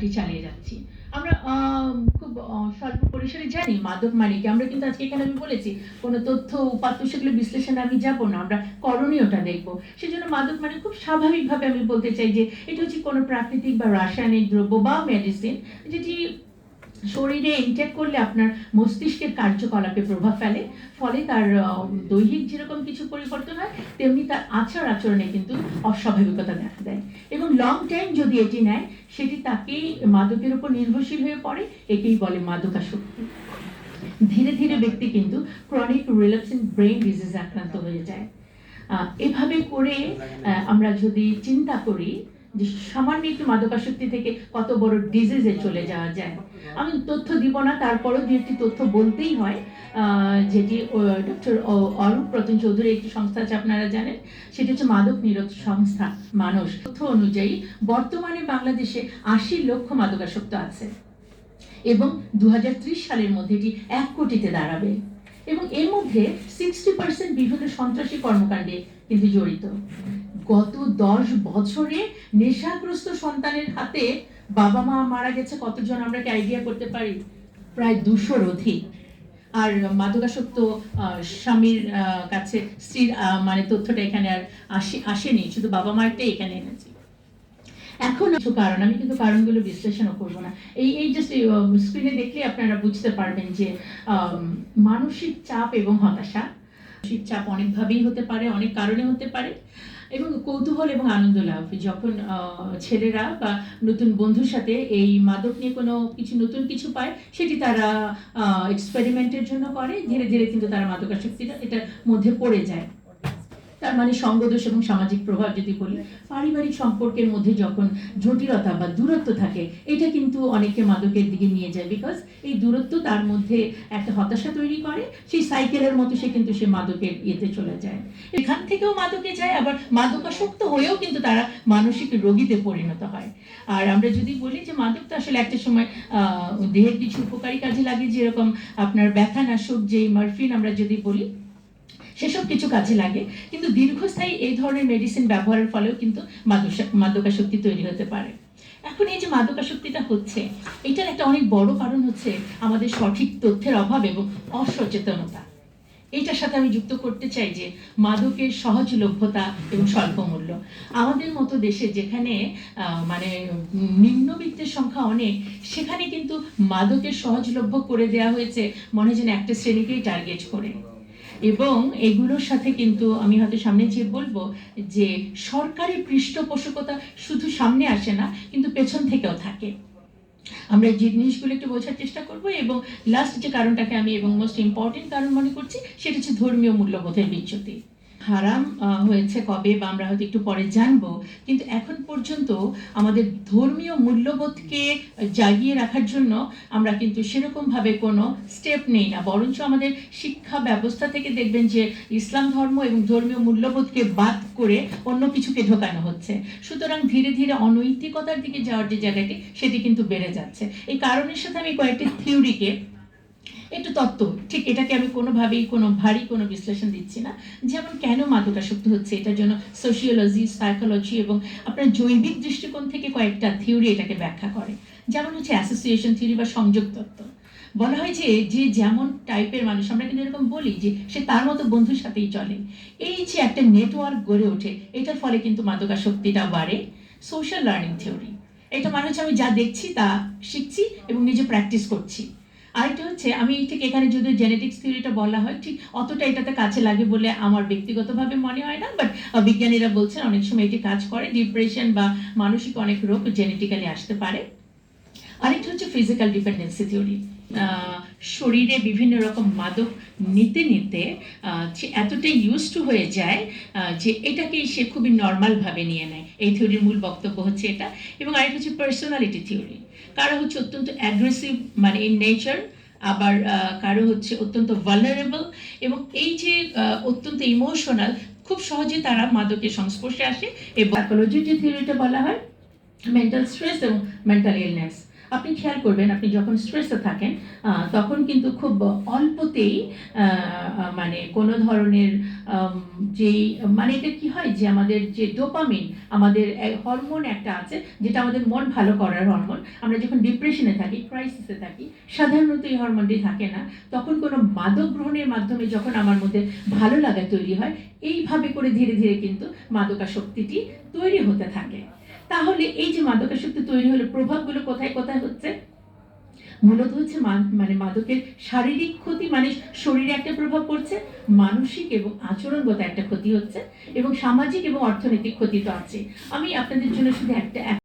আলোচনাটি চালিয়ে যাচ্ছি। আমরা খুব স্বল্প পরিসরে জানি মাদক মানে কি আমরা কিন্তু আজকে এখানে আমি বলেছি, কোনো তথ্য, উপাত্ত সেগুলো বিশ্লেষণে আমি যাব না, আমরা করণীয়টা দেখব। সেজন্য মাদক মানে খুব স্বাভাবিকভাবে আমি বলতে চাই যে, এটা হচ্ছে কোনো প্রাকৃতিক বা রাসায়নিক দ্রব্য বা মেডিসিন যেটি শরীরে ইনটেক করলে আপনার মস্তিষ্কের কার্যকলাপে প্রভাব ফেলে, ফলে তার দৈহিক যেরকম কিছু পরিবর্তন হয়, তেমনি তার আচার আচরণে কিন্তু অস্বাভাবিকতা দেখা দেয়। এবং লং টাইম যদি এটি নেয়, সেটি তাকেই মাদকের উপর নির্ভরশীল হয়ে পড়ে, একেই বলে মাদকাসক্তি। ধীরে ধীরে ব্যক্তি কিন্তু ক্রনিক রিল্যাক্সিং ব্রেন ডিজিজ আক্রান্ত হয়ে যায়। এভাবে করে আমরা যদি চিন্তা করি যে সামান্য একটু মাদকাসক্তি থেকে কত বড় ডিজিজে চলে যাওয়া যায়। আমি তথ্য দিব না, তারপরেও দু একটি তথ্য বলতেই হয়। যেটি ডক্টর অরূপ রতন চৌধুরী একটি সংস্থা আছে, আপনারা জানেন। সেটি হচ্ছে মাদক নিরোধ সংস্থা মানুষ তথ্য অনুযায়ী, বর্তমানে বাংলাদেশে আশি লক্ষ মাদকাসক্ত আছে এবং দু হাজার ত্রিশ সালের মধ্যে এটি এক কোটিতে দাঁড়াবে। এবং এর মধ্যে সিক্সটি পার্সেন্ট বিভিন্ন সন্ত্রাসী কর্মকাণ্ডে কিন্তু জড়িত। গত দশ বছরে নেশাগ্রস্ত সন্তানের হাতে বাবা মা মারা গেছে, কতজন আমরা কি আইডিয়া করতে পারি? প্রায় দুশোর অধিক। আর মাদকাসক্ত স্বামীর কাছে স্ত্রীর মানে তথ্যটা এখানে আর আসে, আসেনি, শুধু বাবা মারটাই এখানে এনেছি। এখন কিছু কারণ, আমি কিন্তু কারণগুলো বিশ্লেষণও করব না। এই এই জাস্ট স্ক্রিনে দেখলে আপনারা বুঝতে পারবেন যে মানসিক চাপ এবং হতাশা। মানসিক চাপ অনেকভাবেই হতে পারে, অনেক কারণে হতে পারে। এবং কৌতূহল এবং আনন্দ লাভ। যখন ছেলেরা বা নতুন বন্ধুর সাথে এই মাদক নিয়ে কোনো কিছু, নতুন কিছু পায়, সেটি তারা এক্সপেরিমেন্টের জন্য করে। ধীরে ধীরে কিন্তু তারা মাদকাসক্তিটা এটার মধ্যে পড়ে যায়। তার মানে সঙ্গদোষ এবং সামাজিক প্রভাব যদি বলি, পারিবারিক সম্পর্কের মধ্যে যখন জটিলতা বা দূরত্ব থাকে, এটা কিন্তু অনেকে মাদকের দিকে নিয়ে যায় বিকজ এই দূরত্ব তার মধ্যে একটা হতাশা তৈরি করে, সেই সাইকেলের মতো সে কিন্তু সে মাদকের ইয়েতে চলে যায়। এখান থেকেও মাদকে যায়, আবার মাদকাসক্ত হয়েও কিন্তু তারা মানসিক রোগীতে পরিণত হয়। আর আমরা যদি বলি যে মাদক তো আসলে একটা সময় দেহের কিছু উপকারী কাজে লাগে, যেরকম আপনার ব্যথানাশক যে মারফিন আমরা যদি বলি সেসব কিছু কাজে লাগে। কিন্তু দীর্ঘস্থায়ী এই ধরনের মেডিসিন ব্যবহারের ফলেও কিন্তু মাদক- মাদকাসক্তি তৈরি হতে পারে। এখন এই যে মাদকাসক্তিটা হচ্ছে, এটার একটা অনেক বড় কারণ হচ্ছে আমাদের সঠিক তথ্যের অভাব এবং অসচেতনতা। এইটার সাথে আমি যুক্ত করতে চাই যে মাদকের সহজলভ্যতা এবং স্বল্প মূল্য আমাদের মতো দেশে যেখানে মানে নিম্নবিত্তের সংখ্যা অনেক, সেখানে কিন্তু মাদকের সহজলভ্য করে দেওয়া হয়েছে মনে হয় যেন একটা শ্রেণীকেই টার্গেট করে। এবং এগুলোর সাথে কিন্তু আমি হয়তো সামনে যে বলব যে সরকারি পৃষ্ঠপোষকতা শুধু সামনে আসে না, কিন্তু পেছন থেকেও থাকে। আমরা যে জিনিসগুলো একটু বোঝার চেষ্টা করব এবং লাস্ট যে কারণটাকে আমি এবং মোস্ট ইম্পর্টেন্ট কারণ মনে করছি, সেটা হচ্ছে ধর্মীয় মূল্যবোধের বিচ্যুতি। হারাম হয়েছে কবে বা আমরা হয়তো একটু পরে জানব। কিন্তু এখন পর্যন্ত আমাদের ধর্মীয় মূল্যবোধকে জাগিয়ে রাখার জন্য আমরা কিন্তু সেরকমভাবে কোনো স্টেপ নেই না। বরঞ্চ আমাদের শিক্ষা ব্যবস্থা থেকে দেখবেন যে ইসলাম ধর্ম এবং ধর্মীয় মূল্যবোধকে বাদ করে অন্য কিছুকে ঢোকানো হচ্ছে। সুতরাং ধীরে ধীরে অনৈতিকতার দিকে যাওয়ার যে জায়গাটি, সেটি কিন্তু বেড়ে যাচ্ছে। এই কারণের সাথে আমি কয়েকটি থিওরিকে একটু তত্ত্ব। ঠিক এটাকে আমি কোনোভাবেই কোনো ভারী কোনো বিশ্লেষণ দিচ্ছি না। যেমন কেন মাদকাসক্ত হচ্ছে, এটার জন্য সোশিওলজি সাইকোলজি এবং আপনার জৈবিক দৃষ্টিকোণ থেকে কয়েকটা থিওরি এটাকে ব্যাখ্যা করে। যেমন হচ্ছে অ্যাসোসিয়েশন থিওরি বা সংযোগ তত্ত্ব। বলা হয় যে যে যেমন টাইপের মানুষ, আমরা কিন্তু এরকম বলি যে, সে তার মতো বন্ধুর সাথেই চলে। এই যে একটা নেটওয়ার্ক গড়ে ওঠে, এটার ফলে কিন্তু মাদকাসক্তিটা বাড়ে। সোশ্যাল লার্নিং থিওরি এটা মানে হচ্ছে আমি যা দেখছি তা শিখছি এবং নিজে প্র্যাকটিস করছি। আরেকটা হচ্ছে, আমি ঠিক এখানে যদি জেনেটিক্স থিওরিটা বলা হয়, ঠিক অতটা এটাতে কাছে লাগে বলে আমার ব্যক্তিগতভাবে মনে হয় না বাট বিজ্ঞানীরা বলছেন অনেক সময় এটি কাজ করে। ডিপ্রেশন বা মানসিক অনেক রোগ জেনেটিক্যালি আসতে পারে। আরেকটা হচ্ছে ফিজিক্যাল ডিপেন্ডেন্সি থিওরি শরীরে বিভিন্ন রকম মাদক নিতে নিতে সে এতটাই ইউজ টু হয়ে যায় যে এটাকেই সে খুবই নর্মালভাবে নিয়ে নেয়। এই থিওরির মূল বক্তব্য হচ্ছে এটা। এবং আরেকটা হচ্ছে পার্সোনালিটি থিওরি কারও হচ্ছে অত্যন্ত অ্যাগ্রেসিভ মানে ইন নেচার আবার কারও হচ্ছে অত্যন্ত ভালনারেবল এবং এই যে অত্যন্ত ইমোশনাল খুব সহজে তারা মাদকের সংস্পর্শে আসে এবং যে থিওরিটা বলা হয় মেন্টাল স্ট্রেস এবং মেন্টাল ইলনেস আপনি খেয়াল করবেন, আপনি যখন স্ট্রেসে থাকেন তখন কিন্তু খুব অল্পতেই মানে কোনো ধরনের যেই মানে এটা কি হয় যে আমাদের যে ডোপামিন আমাদের হরমোন একটা আছে, যেটা আমাদের মন ভালো করার হরমোন আমরা যখন ডিপ্রেশনে থাকি ক্রাইসিসে থাকি, সাধারণত এই হরমোনটি থাকে না, তখন কোনো মাদক গ্রহণের মাধ্যমে যখন আমার মধ্যে ভালো লাগা তৈরি হয়, এইভাবে করে ধীরে ধীরে কিন্তু মাদকাসক্তিটি তৈরি হতে থাকে। তাহলে এই যে মাদকের শক্তি তৈরি হলে, প্রভাবগুলো কোথায় কোথায় হচ্ছে? মূলত হচ্ছে মানে মাদকের শারীরিক ক্ষতি মানে শরীরে একটা প্রভাব পড়ছে, মানসিক এবং আচরণগত একটা ক্ষতি হচ্ছে, এবং সামাজিক এবং অর্থনৈতিক ক্ষতি তো আছে আমি আপনাদের জন্য শুধু একটা